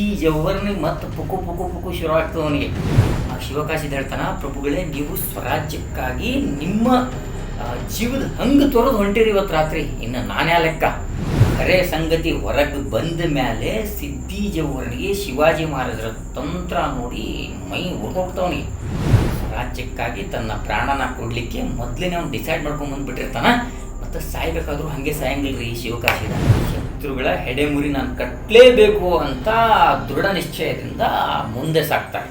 ಸಿದ್ಧಿ ಜೌವರ್ನಿಗೆ ಮತ್ತು ಪುಕು ಪುಕು ಪುಕು ಶುರು ಆಗ್ತದೆ ಅವನಿಗೆ. ಆ ಶಿವಕಾಶಿದ ಹೇಳ್ತಾನ ಪ್ರಭುಗಳೇ, ನೀವು ಸ್ವರಾಜ್ಯಕ್ಕಾಗಿ ನಿಮ್ಮ ಜೀವದ ಹಂಗೆ ತೊರೆದು ಹೊಂಟಿರಿ ಇವತ್ತು ರಾತ್ರಿ. ಇನ್ನು ನಾನೇ ಲೆಕ್ಕ. ಕರೆ ಸಂಗತಿ ಹೊರಗೆ ಬಂದ ಮೇಲೆ ಸಿದ್ಧಿ ಜವರ್ನಿಗೆ ಶಿವಾಜಿ ಮಹಾರಾಜರ ತಂತ್ರ ನೋಡಿ ಮೈ ಹೋಗ್ತವನಿಗೆ ರಾಜ್ಯಕ್ಕಾಗಿ ತನ್ನ ಪ್ರಾಣನ ಕೊಡಲಿಕ್ಕೆ ಮೊದಲೇ ಅವ್ನು ಡಿಸೈಡ್ ಮಾಡ್ಕೊಂಡು ಬಂದ್ಬಿಟ್ಟಿರ್ತಾನ. ಮತ್ತು ಸಾಯ್ಬೇಕಾದ್ರೂ ಹಾಗೆ ಸಾಯಂಗಿಲ್ಲ ರೀ ಶಿವಕಾಶಿದ ಶತ್ರುಗಳ ಹೆಡೆಮುರಿ ನಾನು ಕಟ್ಟಲೇಬೇಕು ಅಂತ ದೃಢ ನಿಶ್ಚಯದಿಂದ ಮುಂದೆ ಸಾಕ್ತಾರೆ.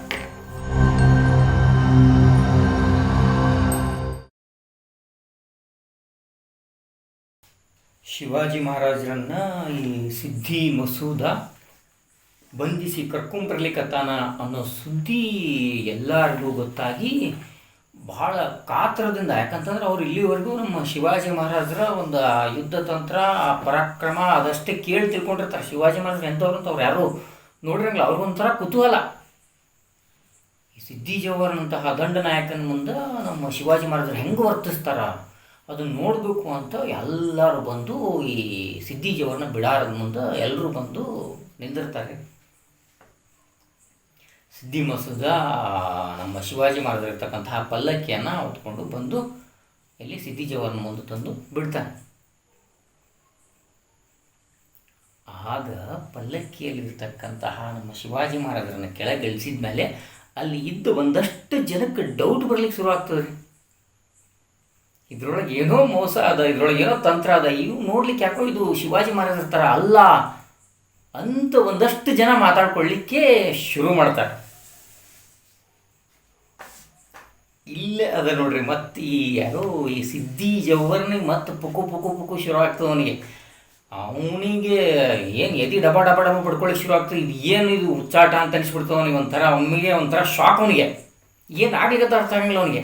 ಶಿವಾಜಿ ಮಹಾರಾಜರನ್ನ ಈ ಸಿದ್ಧಿ ಮಸೂದ ಬಂಧಿಸಿ ಕರ್ಕೊಂಬರ್ಲಿಕ್ಕತ್ತಾನ ಅನ್ನೋ ಸುದ್ದಿ ಎಲ್ಲರಿಗೂ ಗೊತ್ತಾಗಿ ಬಹಳ ಕಾತರದಿಂದ, ಯಾಕಂತಂದ್ರೆ ಅವ್ರು ಇಲ್ಲಿವರೆಗೂ ನಮ್ಮ ಶಿವಾಜಿ ಮಹಾರಾಜರ ಒಂದು ಯುದ್ಧ ತಂತ್ರ, ಆ ಪರಾಕ್ರಮ ಅದಷ್ಟೇ ಕೇಳಿ ತಿಳ್ಕೊಂಡಿರ್ತಾರೆ. ಶಿವಾಜಿ ಮಹಾರಾಜರು ಎಂಥವ್ರು ಅಂತ ಅವ್ರು ಯಾರು ನೋಡಿರಂಗಿಲ್ಲ. ಅವ್ರಿಗೊಂಥರ ಕುತೂಹಲ. ಈ ಜೌಹರ್ನಂತಹ ದಂಡ ನಾಯಕನ ಮುಂದೆ ನಮ್ಮ ಶಿವಾಜಿ ಮಹಾರಾಜರು ಹೆಂಗೆ ವರ್ತಿಸ್ತಾರ ಅದನ್ನು ನೋಡಬೇಕು ಅಂತ ಎಲ್ಲರೂ ಬಂದು ಈ ಸಿದ್ದಿಜವರನ್ನ ಬಿಡಾರದ ಮುಂದೆ ಎಲ್ಲರೂ ಬಂದು ನಿಂದಿರ್ತಾರೆ. ಸಿದ್ಧಿ ಮಸೂದ, ನಮ್ಮ ಶಿವಾಜಿ ಮಹಾರಾಜರು ಇರ್ತಕ್ಕಂತಹ ಪಲ್ಲಕ್ಕಿಯನ್ನು ಹೊತ್ಕೊಂಡು ಬಂದು ಇಲ್ಲಿ ಸಿದ್ಧಿ ಜೌಹರ್ನ ಮುಂದೆ ತಂದು ಬಿಡ್ತಾನೆ. ಆಗ ಪಲ್ಲಕ್ಕಿಯಲ್ಲಿರ್ತಕ್ಕಂತಹ ನಮ್ಮ ಶಿವಾಜಿ ಮಹಾರಾಜರನ್ನ ಕೆಳಗಿಳಿಸಿದ ಮೇಲೆ ಅಲ್ಲಿ ಇದ್ದ ಒಂದಷ್ಟು ಜನಕ್ಕೆ ಡೌಟ್ ಬರ್ಲಿಕ್ಕೆ ಶುರು ಆಗ್ತದೆ. ರೀ ಇದ್ರೊಳಗೆ ಏನೋ ಮೋಸ ಅದ, ಇದ್ರೊಳಗೆ ಏನೋ ತಂತ್ರ ಅದ, ಇವು ನೋಡ್ಲಿಕ್ಕೆ ಯಾಕೋ ಇದು ಶಿವಾಜಿ ಮಹಾರಾಜರ ಥರ ಅಲ್ಲ ಅಂತ ಒಂದಷ್ಟು ಜನ ಮಾತಾಡ್ಕೊಳ್ಳಿಕ್ಕೆ ಶುರು ಮಾಡ್ತಾರೆ. ಇಲ್ಲೇ ಅದ ನೋಡ್ರಿ, ಮತ್ತೆ ಈ ಯಾರೋ ಈ ಸಿದ್ಧಿ ಜವ್ವರ್ನಿಗೆ ಮತ್ತೆ ಪುಕು ಪುಕು ಪುಕು ಶುರು ಆಗ್ತದೆ ಅವನಿಗೆ. ಅವನಿಗೆ ಏನು ಎದಿ ಡಬ ಡಬ ಡಬ ಪಡ್ಕೊಳ್ಳಿಕ್ಕೆ ಶುರು ಆಗ್ತದೆ, ಇದು ಏನು ಇದು ಹುಚ್ಚಾಟ ಅಂತ ಅನಿಸ್ಬಿಡ್ತದೆ ಅವನಿಗೆ ಒಂಥರ ಅವನಿಗೆ ಒಂಥರ ಶಾಕ್ ಅವನಿಗೆ. ಏನು ಆಗ್ಲಿಕ್ಕೆ ಅರ್ಥ ಆಗಂಗಿಲ್ಲ ಅವನಿಗೆ.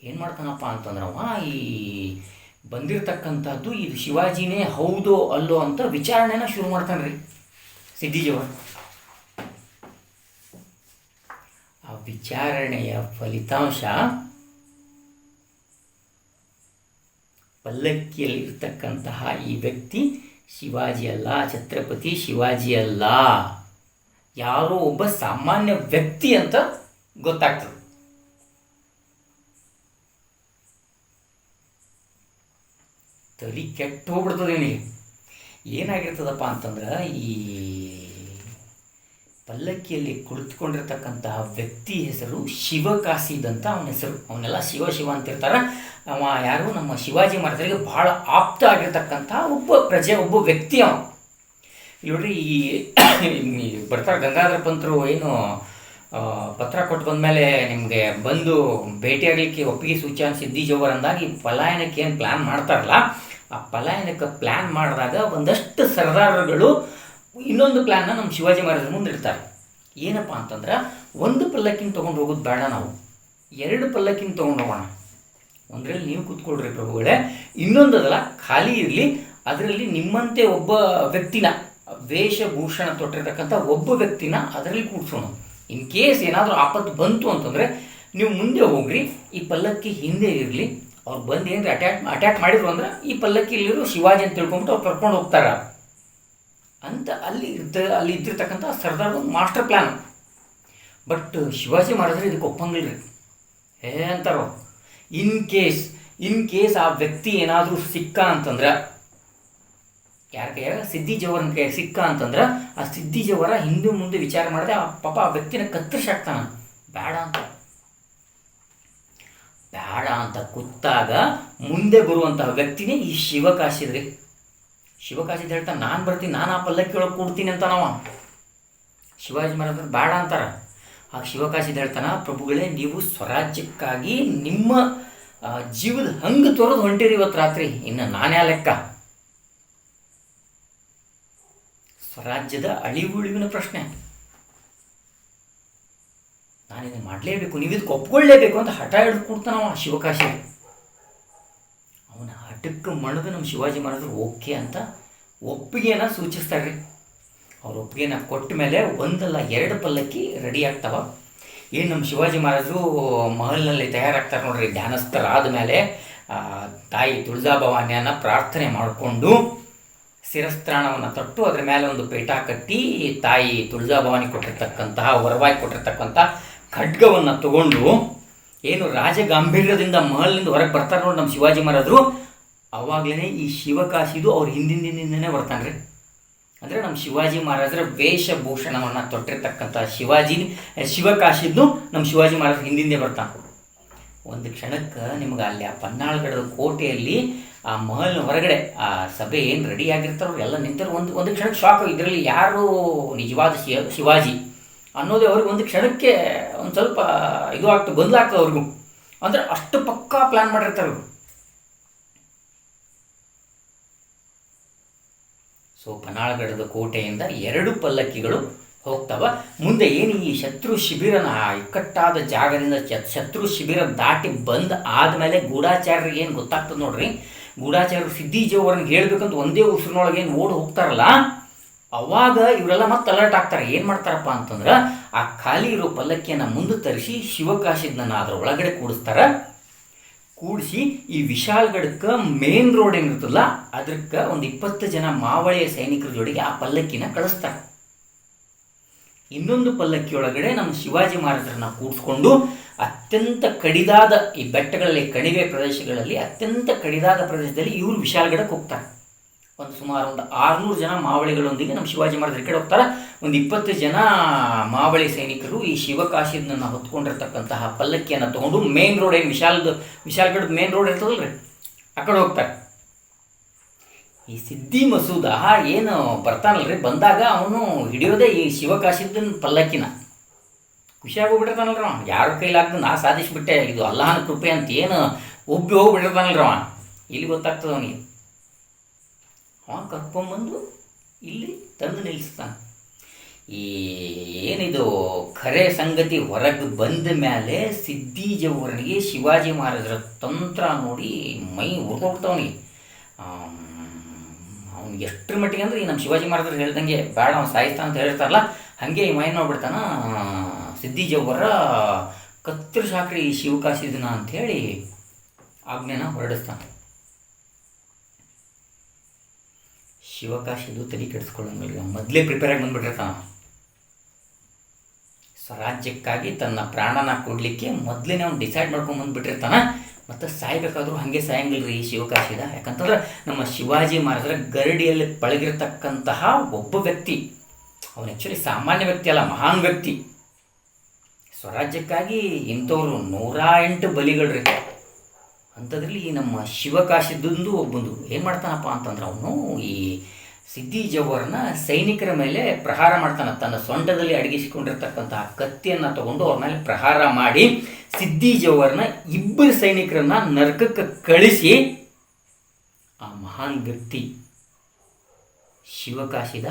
ಏನು ಮಾಡ್ತಾನಪ್ಪ ಅಂತಂದ್ರೆ ಅವ ಈ ಬಂದಿರತಕ್ಕಂಥದ್ದು ಇದು ಶಿವಾಜಿನೇ ಹೌದೋ ಅಲ್ಲೋ ಅಂತ ವಿಚಾರಣೆನ ಶುರು ಮಾಡ್ತಾನೆ ರೀ ಸಿದ್ಧಿಜವರ್ ಆ ವಿಚಾರಣೆಯ ಫಲಿತಾಂಶ ಪಲ್ಲಕ್ಕಿಯಲ್ಲಿರ್ತಕ್ಕಂತಹ ಈ ವ್ಯಕ್ತಿ ಶಿವಾಜಿ ಅಲ್ಲ, ಛತ್ರಪತಿ ಶಿವಾಜಿ ಅಲ್ಲ. ಯಾರೋ ಒಬ್ಬ ಸಾಮಾನ್ಯ ವ್ಯಕ್ತಿ ಅಂತ ಗೊತ್ತಾಗ್ತದೆ. ತಲಿ ಕೆಟ್ಟು ಹೋಗ್ಬಿಡ್ತದೆ ಇವನಿಗೆ ಏನಾಗಿರ್ತದಪ್ಪ ಅಂತಂದ್ರೆ ಈ ಪಲ್ಲಕ್ಕಿಯಲ್ಲಿ ಕುಳಿತುಕೊಂಡಿರ್ತಕ್ಕಂತಹ ವ್ಯಕ್ತಿ ಹೆಸರು ಶಿವಕಾಸಿದ್ ಅಂತ ಅವನ ಹೆಸರು. ಅವನ್ನೆಲ್ಲ ಶಿವ ಶಿವ ಅಂತಿರ್ತಾರ. ಅವ ಯಾರು? ನಮ್ಮ ಶಿವಾಜಿ ಮಹಾರಾಜರಿಗೆ ಬಹಳ ಆಪ್ತ ಆಗಿರ್ತಕ್ಕಂತಹ ಒಬ್ಬ ಪ್ರಜೆ, ಒಬ್ಬ ವ್ಯಕ್ತಿ ಅವ. ನೋಡ್ರಿ ಈ ಬರ್ತಾರೆ ಗಂಗಾಧರ ಪಂತರು ಏನು ಪತ್ರ ಕೊಟ್ಟು ಬಂದಮೇಲೆ ನಿಮಗೆ ಬಂದು ಭೇಟಿಯಾಗಲಿಕ್ಕೆ ಒಪ್ಪಿಗೆ ಸೂಚನೆ ಸಿದ್ಧಿ ಜೋಗರ್ ಅಂದಾಗ ಪಲಾಯನಕ್ಕೆ ಏನು ಪ್ಲ್ಯಾನ್ ಮಾಡ್ತಾರಲ್ಲ? ಆ ಪಲಾಯನಕ್ಕೆ ಪ್ಲ್ಯಾನ್ ಮಾಡಿದಾಗ ಒಂದಷ್ಟು ಸರ್ದಾರಗಳು ಇನ್ನೊಂದು ಪ್ಲ್ಯಾನ್ನ ನಮ್ಮ ಶಿವಾಜಿ ಮಹಾರಾಜರ ಮುಂದೆ ಇಡ್ತಾರೆ ಏನಪ್ಪ ಅಂತಂದ್ರೆ ಒಂದು ಪಲ್ಲಕ್ಕಿನ ತೊಗೊಂಡು ಹೋಗೋದು ಬೇಡ ನಾವು. ಎರಡು ಪಲ್ಲಕ್ಕಿನ ತೊಗೊಂಡು ಹೋಗೋಣ. ಒಂದರಲ್ಲಿ ನೀವು ಕೂತ್ಕೊಳ್ರಿ ಪ್ರಭುಗಳೇ. ಇನ್ನೊಂದದಲ್ಲ ಖಾಲಿ ಇರಲಿ. ಅದರಲ್ಲಿ ನಿಮ್ಮಂತೆ ಒಬ್ಬ ವ್ಯಕ್ತಿನ, ವೇಷಭೂಷಣ ತೊಟ್ಟಿರ್ತಕ್ಕಂಥ ಒಬ್ಬ ವ್ಯಕ್ತಿನ ಅದರಲ್ಲಿ ಕೂಡ್ಸೋಣ. ಇನ್ ಕೇಸ್ ಏನಾದರೂ ಆಪತ್ತು ಬಂತು ಅಂತಂದರೆ ನೀವು ಮುಂದೆ ಹೋಗ್ರಿ. ಈ ಪಲ್ಲಕ್ಕಿ ಹಿಂದೆ ಇರಲಿ. ಅವ್ರು ಬಂದು ಏನಾರ ಅಟ್ಯಾಕ್ ಅಟ್ಯಾಕ್ ಮಾಡಿದ್ರು ಅಂದ್ರೆ ಈ ಪಲ್ಲಕ್ಕಿ ಪಲ್ಲಕ್ಕಿಲಿರೋ ಶಿವಾಜಿ ಅಂತ ತಿಳ್ಕೊಂಬಿಟ್ಟು ಅವ್ರು ಕರ್ಕೊಂಡು ಹೋಗ್ತಾರ. ಅಂತ ಅಲ್ಲಿ ಇದ್ದ ಅಲ್ಲಿ ಇದ್ದಿರ್ತಕ್ಕಂಥ ಸರ್ದಾರ್ ಮಾಸ್ಟರ್ ಪ್ಲ್ಯಾನ್ ಬಟ್ ಶಿವಾಜಿ ಮಹಾರಾಜರು ಇದಕ್ಕೆ ಒಪ್ಪಂಗಿಲ್ಲ ರೀ ಹೇ ಅಂತಾರೋ. ಇನ್ ಕೇಸ್ ಇನ್ ಕೇಸ್ ಆ ವ್ಯಕ್ತಿ ಏನಾದರೂ ಸಿಕ್ಕ ಅಂತಂದ್ರೆ ಯಾರ ಕೈಯಾಗ ಸಿದ್ಧಿ ಜವರನ ಕೈ ಸಿಕ್ಕ ಅಂತಂದ್ರೆ, ಆ ಸಿದ್ಧಿ ಜವರ ಹಿಂದೆ ಮುಂದೆ ವಿಚಾರ ಮಾಡಿದೆ ಆ ಪಾಪ ಆ ವ್ಯಕ್ತಿನ ಕತ್ತರಿಸಾಕ್ತಾನ. ಬೇಡ ಅಂತ. ಬೇಡ ಅಂತ ಕೂತಾಗ ಮುಂದೆ ಬರುವಂತಹ ವ್ಯಕ್ತಿನೇ ಈ ಶಿವಕಾಶಿದ್ರಿ ಶಿವಕಾಶಿದ್ ಹೇಳ್ತಾನೆ, ನಾನು ಬರ್ತೀನಿ, ನಾನು ಆ ಪಲ್ಲಕ್ಕಿ ಒಳಗೆ ಕೂಡ್ತೀನಿ ಅಂತ ನಾವ ಶಿವಾಜಿ ಮಹಾರಾಜರು ಬೇಡ ಅಂತಾರ. ಆ ಶಿವಕಾಶಿದ್ ಹೇಳ್ತಾನ, ಪ್ರಭುಗಳೇ, ನೀವು ಸ್ವರಾಜ್ಯಕ್ಕಾಗಿ ನಿಮ್ಮ ಜೀವದ ಹಂಗೆ ತೊರೆದು ಹೊಂಟಿರಿ ಇವತ್ತು ರಾತ್ರಿ. ಇನ್ನು ನಾನೇ ಲೆಕ್ಕ. ಸ್ವರಾಜ್ಯದ ಅಳಿವುಳಿವಿನ ಪ್ರಶ್ನೆ. ನಾನು ಇದನ್ನು ಮಾಡಲೇಬೇಕು ನೀವು ಇದಕ್ಕೆ ಒಪ್ಕೊಳ್ಳೇಬೇಕು ಅಂತ ಹಠ ಹಿಡಿದು ಕೊಡ್ತಾನವ ಶಿವಕಾಶಿ. ಹಠಕ್ಕೆ ಮಣದು ನಮ್ಮ ಶಿವಾಜಿ ಮಹಾರಾಜರು ಓಕೆ ಅಂತ ಒಪ್ಪಿಗೆನ ಸೂಚಿಸ್ತಾರೆ ಅವ್ರು ಒಪ್ಪಿಗೆನ ಕೊಟ್ಟ ಮೇಲೆ ಒಂದಲ್ಲ ಎರಡು ಪಲ್ಲಕ್ಕಿ ರೆಡಿ ಆಗ್ತಾವ. ಏನು ನಮ್ಮ ಶಿವಾಜಿ ಮಹಾರಾಜರು ಮಹಲ್ನಲ್ಲಿ ತಯಾರಾಗ್ತಾರೆ ನೋಡ್ರಿ ಧ್ಯಾನಸ್ಥರಾದ ಮೇಲೆ ತಾಯಿ ತುಳಜಾ ಭವಾನಿಯನ್ನು ಪ್ರಾರ್ಥನೆ ಮಾಡಿಕೊಂಡು ಶಿರಸ್ತ್ರಾಣವನ್ನು ತಟ್ಟು ಅದರ ಮೇಲೆ ಒಂದು ಪೇಟ ಕಟ್ಟಿ ತಾಯಿ ತುಳಜಾಭವಾನಿ ಕೊಟ್ಟಿರ್ತಕ್ಕಂತಹ, ವರವಾಗಿ ಕೊಟ್ಟಿರ್ತಕ್ಕಂತಹ ಖಡ್ಗವನ್ನು ತಗೊಂಡು ಏನು ರಾಜ ಗಾಂಭೀರ್ಯದಿಂದ ಮಹಲ್ನಿಂದ ಹೊರಗೆ ಬರ್ತಾರೆ ನೋಡಿ ನಮ್ಮ ಶಿವಾಜಿ ಮಹಾರಾಜರು ಅವಾಗಲೇ ಈ ಶಿವಕಾಶಿದು ಅವ್ರ ಹಿಂದಿನ ದಿನದಿಂದನೇ ಬರ್ತಾನೆ ರೀ ಅಂದರೆ ನಮ್ಮ ಶಿವಾಜಿ ಮಹಾರಾಜರ ವೇಷಭೂಷಣವನ್ನು ತೊಟ್ಟಿರ್ತಕ್ಕಂಥ ಶಿವಾಜಿ ಶಿವಕಾಶಿದ್ದು ನಮ್ಮ ಶಿವಾಜಿ ಮಹಾರಾಜ ಹಿಂದಿಂದೆ ಬರ್ತಾನೆ. ಒಂದು ಕ್ಷಣಕ್ಕೆ ನಿಮ್ಗೆ ಅಲ್ಲಿ ಆ ಪನ್ನಾಳ್ಗಡದ ಕೋಟೆಯಲ್ಲಿ ಆ ಮಹಲ್ ಹೊರಗಡೆ ಆ ಸಭೆ ಏನು ರೆಡಿ ಆಗಿರ್ತಾರೋ ಎಲ್ಲ ನಿಂತರು ಒಂದು ಒಂದು ಕ್ಷಣಕ್ಕೆ ಶಾಕ್ ಇದರಲ್ಲಿ ಯಾರು ನಿಜವಾದ ಶಿವ ಶಿವಾಜಿ ಅನ್ನೋದೇ ಅವ್ರಿಗೆ ಒಂದು ಕ್ಷಣಕ್ಕೆ ಒಂದು ಸ್ವಲ್ಪ ಇದು ಆಗ್ತದೆ ಗೊಂದಲಾಗ್ತದೆ ಅವ್ರಿಗೂ. ಅಂದ್ರೆ ಅಷ್ಟು ಪಕ್ಕಾ ಪ್ಲಾನ್ ಮಾಡಿರ್ತಾರೆ ಅವರು. ಸೊ ಪನಾಳಗಡದ ಕೋಟೆಯಿಂದ ಎರಡು ಪಲ್ಲಕ್ಕಿಗಳು ಹೋಗ್ತವ. ಮುಂದೆ ಏನು ಈ ಶತ್ರು ಶಿಬಿರನ ಇಕ್ಕಟ್ಟಾದ ಜಾಗದಿಂದ ಶತ್ರು ಶಿಬಿರ ದಾಟಿ ಬಂದ ಆದಮೇಲೆ ಗೂಢಾಚಾರ್ಯರಿಗೆ ಏನು ಗೊತ್ತಾಗ್ತದೆ ನೋಡ್ರಿ? ಗೂಢಾಚಾರ್ಯರು ಸಿದ್ಧಿಜವ್ರನ್ನ ಹೇಳ್ಬೇಕಂತ ಒಂದೇ ಉಸಿರಿನೊಳಗೆ ಏನು ಓಡಿ ಹೋಗ್ತಾರಲ್ಲ? ಅವಾಗ ಇವರೆಲ್ಲ ಮತ್ತೆ ಅಲರ್ಟ್ ಆಗ್ತಾರೆ. ಏನು ಮಾಡ್ತಾರಪ್ಪ ಅಂತಂದ್ರೆ ಆ ಖಾಲಿ ಇರೋ ಪಲ್ಲಕ್ಕಿಯನ್ನು ಮುಂದೆ ತರಿಸಿ ಶಿವಕಾಶಿದ್ನ ಅದ್ರ ಒಳಗಡೆ ಕೂಡಿಸ್ತಾರ. ಕೂಡಿಸಿ ಈ ವಿಶಾಲ್ಗಢಕ್ಕೆ ಮೇನ್ ರೋಡ್ ಏನಿರ್ತಲ್ಲ ಅದಕ್ಕೆ ಒಂದು ಇಪ್ಪತ್ತು ಜನ ಮಾವಳಿಯ ಸೈನಿಕರ ಜೋಡಿಗೆ ಆ ಪಲ್ಲಕ್ಕಿನ ಕಳಿಸ್ತಾರೆ. ಇನ್ನೊಂದು ಪಲ್ಲಕ್ಕಿಯೊಳಗಡೆ ನಮ್ಮ ಶಿವಾಜಿ ಮಹಾರಾಜರನ್ನ ಕೂಡಿಸ್ಕೊಂಡು ಅತ್ಯಂತ ಕಡಿದಾದ ಈ ಬೆಟ್ಟಗಳಲ್ಲಿ, ಕಣಿವೆ ಪ್ರದೇಶಗಳಲ್ಲಿ ಅತ್ಯಂತ ಕಡಿದಾದ ಪ್ರದೇಶದಲ್ಲಿ ಇವರು ವಿಶಾಲ್ಗಢಕ್ಕೆ ಹೋಗ್ತಾರೆ. ಒಂದು ಸುಮಾರು ಒಂದು ಆರುನೂರು ಜನ ಮಾವಳಿಗಳೊಂದಿಗೆ ನಮ್ಮ ಶಿವಾಜಿ ಮಹಾರಾಜರ ಕಡೆ ಹೋಗ್ತಾರೆ. ಒಂದು ಇಪ್ಪತ್ತು ಜನ ಮಾವಳಿ ಸೈನಿಕರು ಈ ಶಿವಕಾಶಿಯನ್ನು ಹೊತ್ಕೊಂಡಿರ್ತಕ್ಕಂತಹ ಪಲ್ಲಕ್ಕಿಯನ್ನು ತೊಗೊಂಡು ಮೇನ್ ರೋಡ್ ಏನು ವಿಶಾಲದ ವಿಶಾಲ್ಗಢದ ಮೇನ್ ರೋಡ್ ಇರ್ತದಲ್ರಿ? ಆ ಕಡೆ ಹೋಗ್ತಾರೆ. ಈ ಸಿದ್ಧಿ ಮಸೂದ ಏನು ಬರ್ತಾನಲ್ರಿ? ಬಂದಾಗ ಅವನು ಹಿಡಿಯೋದೇ ಈ ಶಿವಕಾಶಿದ್ದನ ಪಲ್ಲಕ್ಕಿನ. ಖುಷಿಯಾಗಿ ಹೋಗ್ಬಿಟ್ಟಿರ್ತಾನಲ್ರಿ ಅವ. ಯಾರ ಕೈಲಾಗ್ದು ನಾ ಸಾಧಿಸಿಬಿಟ್ಟೆ. ಇದು ಅಲ್ಲಾಹನ ಕೃಪೆ ಅಂತ ಏನು ಉಬ್ಬಿ ಹೋಗ್ಬಿಟ್ಟಿರ್ತಾನಲ್ರಿ ಅವ. ಇಲ್ಲಿ ಗೊತ್ತಾಗ್ತದೆ ಅವನಿಗೆ? ಅವ ಕರ್ಕೊಂಬಂದು ಇಲ್ಲಿ ತಂದು ನಿಲ್ಲಿಸ್ತಾನೆ. ಈ ಏನಿದು, ಖರೆ ಸಂಗತಿ ಹೊರಗೆ ಬಂದ ಮೇಲೆ ಸಿದ್ದಿಜವರನಿಗೆ ಶಿವಾಜಿ ಮಹಾರಾಜರ ತಂತ್ರ ನೋಡಿ ಮೈ ಉರ್ಕೊಳ್ತಾವನಿಗೆ ಅವ್ನಿಗೆ ಎಷ್ಟರ ಮಟ್ಟಿಗೆ ಅಂದ್ರೆ ಈ ನಮ್ಮ ಶಿವಾಜಿ ಮಹಾರಾಜರು ಹೇಳ್ದಂಗೆ ಬೇಡ ಅವ್ನು ಸಾಯಿಸ್ತಾನ ಅಂತ ಹೇಳ್ತಾರಲ್ಲ ಹಾಗೆ ಈ ಮೈ ನೋಡ್ಬಿಡ್ತಾನ ಕತ್ತರಿಸಾಕ್ರಿ ಈ ಶಿವಕಾಶಿದನ ಅಂಥೇಳಿ ಆಜ್ಞೆನ ಹೊರಡಿಸ್ತಾನೆ. ಶಿವಕಾಶಿದು ತಲೆ ಕೆಡಿಸ್ಕೊಳ್ಳಂಗಿಲ್ಲ ಮೊದಲೇ ಪ್ರಿಪೇರ್ ಆಗಿ ಬಂದ್ಬಿಟ್ಟಿರ್ತಾನ ಸ್ವರಾಜ್ಯಕ್ಕಾಗಿ ತನ್ನ ಪ್ರಾಣನ ಕೊಡಲಿಕ್ಕೆ ಮೊದಲೇ ಅವ್ನು ಡಿಸೈಡ್ ಮಾಡ್ಕೊಂಡು ಬಂದ್ಬಿಟ್ಟಿರ್ತಾನ ಮತ್ತು ಸಾಯ್ಬೇಕಾದ್ರೂ ಹಾಗೆ ಸಾಯಂಗಿಲ್ಲ ಈ ಶಿವಕಾಶಿದ. ಯಾಕಂತಂದ್ರೆ ನಮ್ಮ ಶಿವಾಜಿ ಮಹಾರಾಜರ ಗರಡಿಯಲ್ಲಿ ಪಳಗಿರ್ತಕ್ಕಂತಹ ಒಬ್ಬ ವ್ಯಕ್ತಿ, ಅವನು ಆ್ಯಕ್ಚುಲಿ ಸಾಮಾನ್ಯ ವ್ಯಕ್ತಿ ಅಲ್ಲ, ಮಹಾನ್ ವ್ಯಕ್ತಿ. ಸ್ವರಾಜ್ಯಕ್ಕಾಗಿ ಇಂಥವ್ರು ನೂರ ಎಂಟು ಬಲಿಗಳ್ರಿ. ಅಂಥದ್ರಲ್ಲಿ ಈ ನಮ್ಮ ಶಿವಕಾಶಿದಂದು ಒಬ್ಬಂದು ಏನು ಮಾಡ್ತಾನಪ್ಪ ಅಂತಂದ್ರೆ ಅವನು ಈ ಸಿದ್ದಿ ಜವ್ವರನ್ನ ಸೈನಿಕರ ಮೇಲೆ ಪ್ರಹಾರ ಮಾಡ್ತಾನೆ. ತನ್ನ ಸೊಂಟದಲ್ಲಿ ಅಡಗಿಸಿಕೊಂಡಿರ್ತಕ್ಕಂತಹ ಕತ್ತಿಯನ್ನು ತಗೊಂಡು ಅವ್ರ ಮೇಲೆ ಪ್ರಹಾರ ಮಾಡಿ ಸಿದ್ದಿ ಜವ್ವರನ್ನ ಇಬ್ಬರು ಸೈನಿಕರನ್ನ ನರಕಕ್ಕೆ ಕಳಿಸಿ ಆ ಮಹಾನ್ ವ್ಯಕ್ತಿ ಶಿವಕಾಶಿದ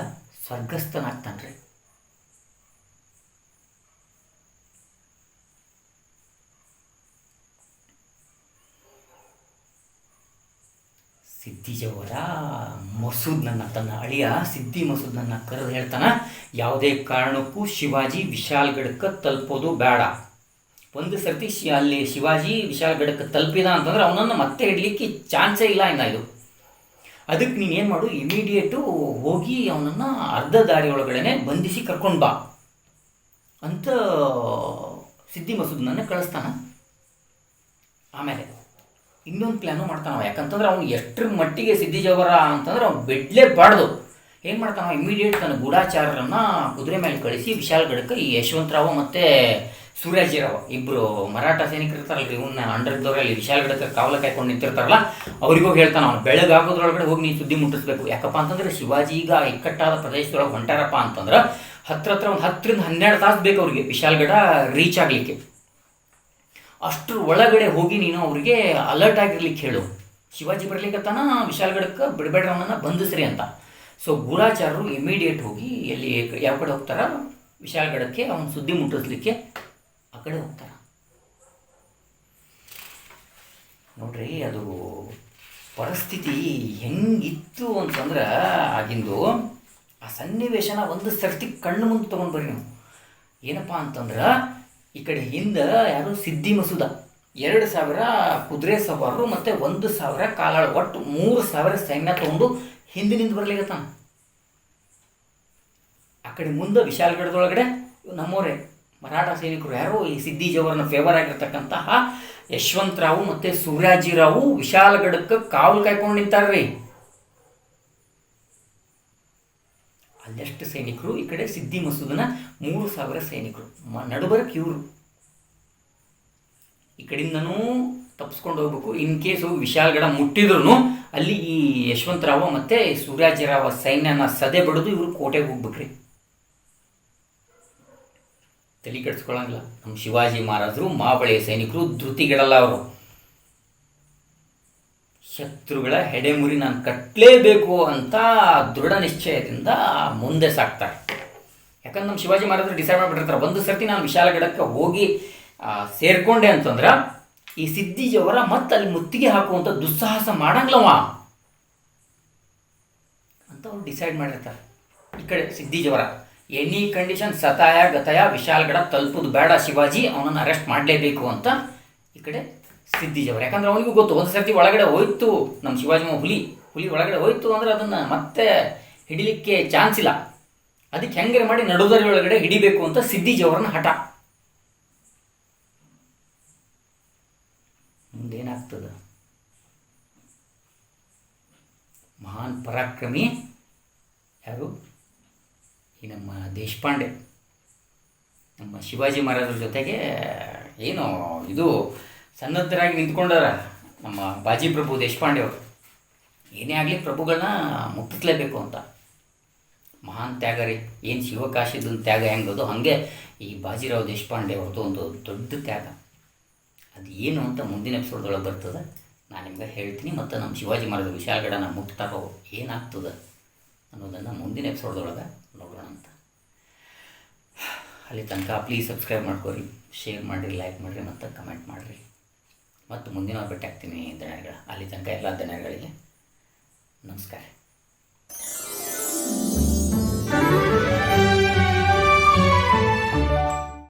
ಸ್ವರ್ಗಸ್ಥನಾಗ್ತಾನ್ರಿ ಮಸೂದ್ ನನ್ನ ತನ್ನ ಅಳಿಯ ಸಿದ್ದಿ ಮಸೂದ್ನನ್ನ ಕರೆದು ಹೇಳ್ತಾನೆ, ಯಾವುದೇ ಕಾರಣಕ್ಕೂ ಶಿವಾಜಿ ವಿಶಾಲ್ಗಡಕ್ಕೆ ತಲುಪೋದು ಬೇಡ. ಒಂದು ಸರ್ತಿ ಶಿ ಅಲ್ಲಿ ಶಿವಾಜಿ ವಿಶಾಲ್ಗಡಕ್ಕೆ ತಲುಪಿದ ಅಂತಂದ್ರೆ ಅವನನ್ನು ಮತ್ತೆ ಇಡಲಿಕ್ಕೆ ಚಾನ್ಸೇ ಇಲ್ಲ ಇನ್ನ ಇದು. ಅದಕ್ಕೆ ನೀನು ಏನು ಮಾಡು ಇಮಿಡಿಯೇಟು ಹೋಗಿ ಅವನನ್ನು ಅರ್ಧ ದಾರಿಯೊಳಗಡೆ ಬಂಧಿಸಿ ಕರ್ಕೊಂಡು ಬಾ ಅಂತ ಸಿದ್ದಿ ಮಸೂದ್ನನ್ನ ಕಳಿಸ್ತಾನ. ಆಮೇಲೆ ಇನ್ನೊಂದು ಪ್ಲ್ಯಾನು ಮಾಡ್ತಾನವ. ಯಾಕಂತಂದ್ರೆ ಅವ್ನು ಎಷ್ಟರ ಮಟ್ಟಿಗೆ ಸಿದ್ಧಿಜವರ ಅಂತಂದ್ರೆ ಅವ್ನು ಬಿಡಲೇಬಾರ್ದು ಏನು ಮಾಡ್ತಾನವ? ಇಮಿಡಿಯೇಟ್ ತನ್ನ ಗೂಢಾಚಾರರನ್ನ ಕುದುರೆ ಮೇಲೆ ಕಳಿಸಿ ವಿಶಾಲ್ಗಡಕ್ಕೆ ಈ ಯಶವಂತರಾವ ಮತ್ತು ಸೂರ್ಯಾಜಿರಾವ. ಇಬ್ಬರು ಮರಾಠ ಸೈನಿಕರು ಇರ್ತಾರಲ್ರಿ ಇವನ್ನ ಅಂಡರ್ದವರಲ್ಲಿ ವಿಶಾಲ್ಗಢಕ್ಕೆ ಕಾವಲ ಕಾಯ್ಕೊಂಡು ನಿಂತಿರ್ತಾರಲ್ಲ, ಅವ್ರಿಗೂ ಹೇಳ್ತಾನೆ ಅವ್ನು, ಬೆಳಗಾಗೋದ್ರೊಳಗಡೆ ಹೋಗಿ ನೀನು ಸುದ್ದಿ ಮುಟ್ಟಿಸ್ಬೇಕು. ಯಾಕಪ್ಪ ಅಂತಂದ್ರೆ ಶಿವಾಜಿ ಈಗ ಇಕ್ಕಟ್ಟಾದ ಪ್ರದೇಶದೊಳಗೆ ಹೊಂಟಾರಪ್ಪ ಅಂತಂದ್ರೆ ಹತ್ರ ಹತ್ರ ಒಂದು ಹತ್ತರಿಂದ ಹನ್ನೆರಡು ತಾಸು ಬೇಕು ಅವ್ರಿಗೆ ವಿಶಾಲ್ಗಡ ರೀಚ್ ಆಗಲಿಕ್ಕೆ. ಅಷ್ಟ್ರ ಒಳಗಡೆ ಹೋಗಿ ನೀನು ಅವರಿಗೆ ಅಲರ್ಟ್ ಆಗಿರ್ಲಿಕ್ಕೆ ಹೇಳು ಶಿವಾಜಿ ಬರ್ಲಿಕ್ಕತ್ತಾನ ವಿಶಾಲ್ಗಡಕ್ಕೆ ಬಿಡಬೇಡ್ರ ಅವನನ್ನ ಬಂಧಿಸ್ರಿ ಅಂತ. ಸೊ ಗೂಢಾಚಾರರು ಇಮಿಡಿಯೇಟ್ ಹೋಗಿ ಎಲ್ಲಿ ಯಾವ ಕಡೆ ಹೋಗ್ತಾರ? ವಿಶಾಲ್ಗಡಕ್ಕೆ, ಅವನ ಸುದ್ದಿ ಮುಟ್ಟಿಸ್ಲಿಕ್ಕೆ ಆ ಕಡೆ ಹೋಗ್ತಾರ. ನೋಡ್ರಿ, ಅದು ಪರಿಸ್ಥಿತಿ ಹೆಂಗಿತ್ತು ಅಂತಂದ್ರೆ ಆಗಿಂದು ಆ ಸನ್ನಿವೇಶನ ಒಂದು ಸರ್ತಿ ಕಣ್ಣು ಮುಂದೆ ತೊಗೊಂಡು ಬರ್ರಿ ನೀವು. ಏನಪ್ಪ ಅಂತಂದ್ರೆ ಈ ಕಡೆ ಹಿಂದೆ ಯಾರು ಸಿದ್ಧಿ ಮಸೂದ. ಎರಡು ಸಾವಿರ ಕುದುರೆ ಸವಾರರು ಮತ್ತು ಒಂದು ಸಾವಿರ ಕಾಲಾಳು, ಒಟ್ಟು ಮೂರು ಸಾವಿರ ಸೈನ್ಯ ತೊಗೊಂಡು ಹಿಂದಿನಿಂದ ಬರ್ಲಿಕತ್ತಾನ. ಆ ಕಡೆ ಮುಂದೆ ವಿಶಾಲಗಢದೊಳಗಡೆ ನಮ್ಮವರೇ ಮರಾಠ ಸೈನಿಕರು ಯಾರು ಈ ಸಿದ್ದಿ ಜವರನ್ನ ಫೇವರ್ ಆಗಿರ್ತಕ್ಕಂತಹ ಯಶವಂತರಾವು ಮತ್ತು ಸೂರ್ಯಾಜಿರಾವು ವಿಶಾಲಗಡಕ್ಕೆ ಕಾವಲು ಕಾಯ್ಕೊಂಡು ನಿಂತಾರ್ರಿ. ಅಲ್ಲೆಷ್ಟು ಸೈನಿಕರು, ಈ ಕಡೆ ಸಿದ್ದಿ ಮಸೂದನ ಮೂರು ಸಾವಿರ ಸೈನಿಕರು. ನಡುಬರಕ್ಕೆ ಇವರು. ಈ ಕಡೆಯಿಂದನೂ ತಪ್ಪಿಸ್ಕೊಂಡು ಹೋಗ್ಬೇಕು. ಇನ್ ಕೇಸು ವಿಶಾಲ್ಗಡ ಮುಟ್ಟಿದ್ರು ಅಲ್ಲಿ ಈ ಯಶವಂತರಾವ ಮತ್ತು ಸೂರ್ಯಾಜರಾವ ಸೈನ್ಯನ ಸದೆ ಬಡಿದು ಇವರು ಕೋಟೆಗೆ ಹೋಗ್ಬೇಕ್ರಿ. ತಲೆ ಕೆಡಿಸ್ಕೊಳ್ಳಂಗಿಲ್ಲ ನಮ್ಮ ಶಿವಾಜಿ ಮಹಾರಾಜರು ಮಾಬಳೆಯ ಸೈನಿಕರು ಧೃತಿಗೆಡಲ್ಲ ಅವರು. ಶತ್ರುಗಳ ಹೆಡೆಮುರಿ ನಾನು ಕಟ್ಟಲೇಬೇಕು ಅಂತ ದೃಢ ನಿಶ್ಚಯದಿಂದ ಮುಂದೆ ಸಾಕ್ತಾರೆ. ಯಾಕಂದ್ರೆ ನಮ್ಮ ಶಿವಾಜಿ ಮಹಾರಾಜರು ಡಿಸೈಡ್ ಮಾಡಿಬಿಟ್ಟಿರ್ತಾರೆ, ಒಂದು ಸರ್ತಿ ನಾನು ವಿಶಾಲಗಡಕ್ಕೆ ಹೋಗಿ ಸೇರ್ಕೊಂಡೆ ಅಂತಂದ್ರೆ, ಈ ಸಿದ್ದಿಜವರ ಮತ್ತೆ ಅಲ್ಲಿ ಮುತ್ತಿಗೆ ಹಾಕುವಂಥ ದುಸ್ಸಾಹಸ ಮಾಡಂಗ್ಲವ? ಅಂತ ಅವ್ರು ಡಿಸೈಡ್ ಮಾಡಿರ್ತಾರೆ. ಈ ಕಡೆ ಸಿದ್ದಿಜವರ ಎನಿ ಕಂಡೀಷನ್ ಸತಾಯ, ಗತಾಯ, ವಿಶಾಲಗಡ ತಲುಪೋದು ಬೇಡ ಶಿವಾಜಿ, ಅವನನ್ನು ಅರೆಸ್ಟ್ ಮಾಡಲೇಬೇಕು ಅಂತ ಈ ಕಡೆ ಸಿದ್ದಿಜವರ ಯಾಕಂದ್ರೆ ಅವನಿಗೂ ಗೊತ್ತು, ಒಂದು ಸರ್ತಿ ಒಳಗಡೆ ಹೋಯ್ತು ನಮ್ಮ ಶಿವಾಜಿ ಮಾವ ಹುಲಿ. ಹುಲಿ ಒಳಗಡೆ ಹೋಯ್ತು ಅಂದ್ರೆ ಅದನ್ನು ಮತ್ತೆ ಹಿಡಿಲಿಕ್ಕೆ ಚಾನ್ಸ್ ಇಲ್ಲ. ಅದಕ್ಕೆ ಹೆಂಗೆ ಮಾಡಿ ನಡುದರಿ ಒಳಗಡೆ ಹಿಡಿಬೇಕು ಅಂತ ಸಿದ್ದಿಜವರನ್ನ ಹಠ. ಮುಂದೇನಾಗ್ತದ? ಮಹಾನ್ ಪರಾಕ್ರಮಿ. ಯಾರು? ಈ ನಮ್ಮ ದೇಶಪಾಂಡೆ. ನಮ್ಮ ಶಿವಾಜಿ ಮಹಾರಾಜರ ಜೊತೆಗೆ, ಏನು ಇದು ಸನ್ನದ್ಧರಾಗಿ ನಿಂತ್ಕೊಂಡಾರ ನಮ್ಮ ಬಾಜಿ ಪ್ರಭು ದೇಶಪಾಂಡೆ ಅವರು. ಏನೇ ಆಗಲಿ ಪ್ರಭುಗಳನ್ನ ಮುಟ್ಟಿಸ್ಲೇಬೇಕು ಅಂತ. ಮಹಾನ್ ತ್ಯಾಗ ರೀ. ಏನು ಶಿವಕಾಶಿದ ತ್ಯಾಗ ಹೆಂಗದು ಹಾಗೆ ಈ ಬಾಜಿರಾವ್ ದೇಶಪಾಂಡೆ ಅವ್ರದ್ದು ಒಂದು ದೊಡ್ಡ ತ್ಯಾಗ. ಅದು ಏನು ಅಂತ ಮುಂದಿನ ಎಪಿಸೋಡ್ದೊಳಗೆ ಬರ್ತದೆ. ನಾನು ನಿಮ್ಗೆ ಹೇಳ್ತೀನಿ ಮತ್ತು ನಮ್ಮ ಶಿವಾಜಿ ಮಹಾರಾಜ ವಿಶಾಲಗಡನ ಮುಟ್ತಾರೋ ಏನಾಗ್ತದೆ ಅನ್ನೋದನ್ನು ಮುಂದಿನ ಎಪಿಸೋಡ್ದೊಳಗೆ ನೋಡೋಣ ಅಂತ. ಅಲ್ಲಿ ತನಕ ಪ್ಲೀಸ್ ಸಬ್ಸ್ಕ್ರೈಬ್ ಮಾಡ್ಕೊರಿ ಶೇರ್ ಮಾಡಿರಿ ಲೈಕ್ ಮಾಡಿರಿ ಮತ್ತು ಕಮೆಂಟ್ ಮಾಡಿರಿ. ಮತ್ತು ಮುಂದಿನ ಭೇಟಿ ಆಗ್ತೀನಿ ದನಗಳ ಅಲ್ಲಿ ತನಕ ಎಲ್ಲ ದನಗಳಿಗೆ ನಮಸ್ಕಾರ.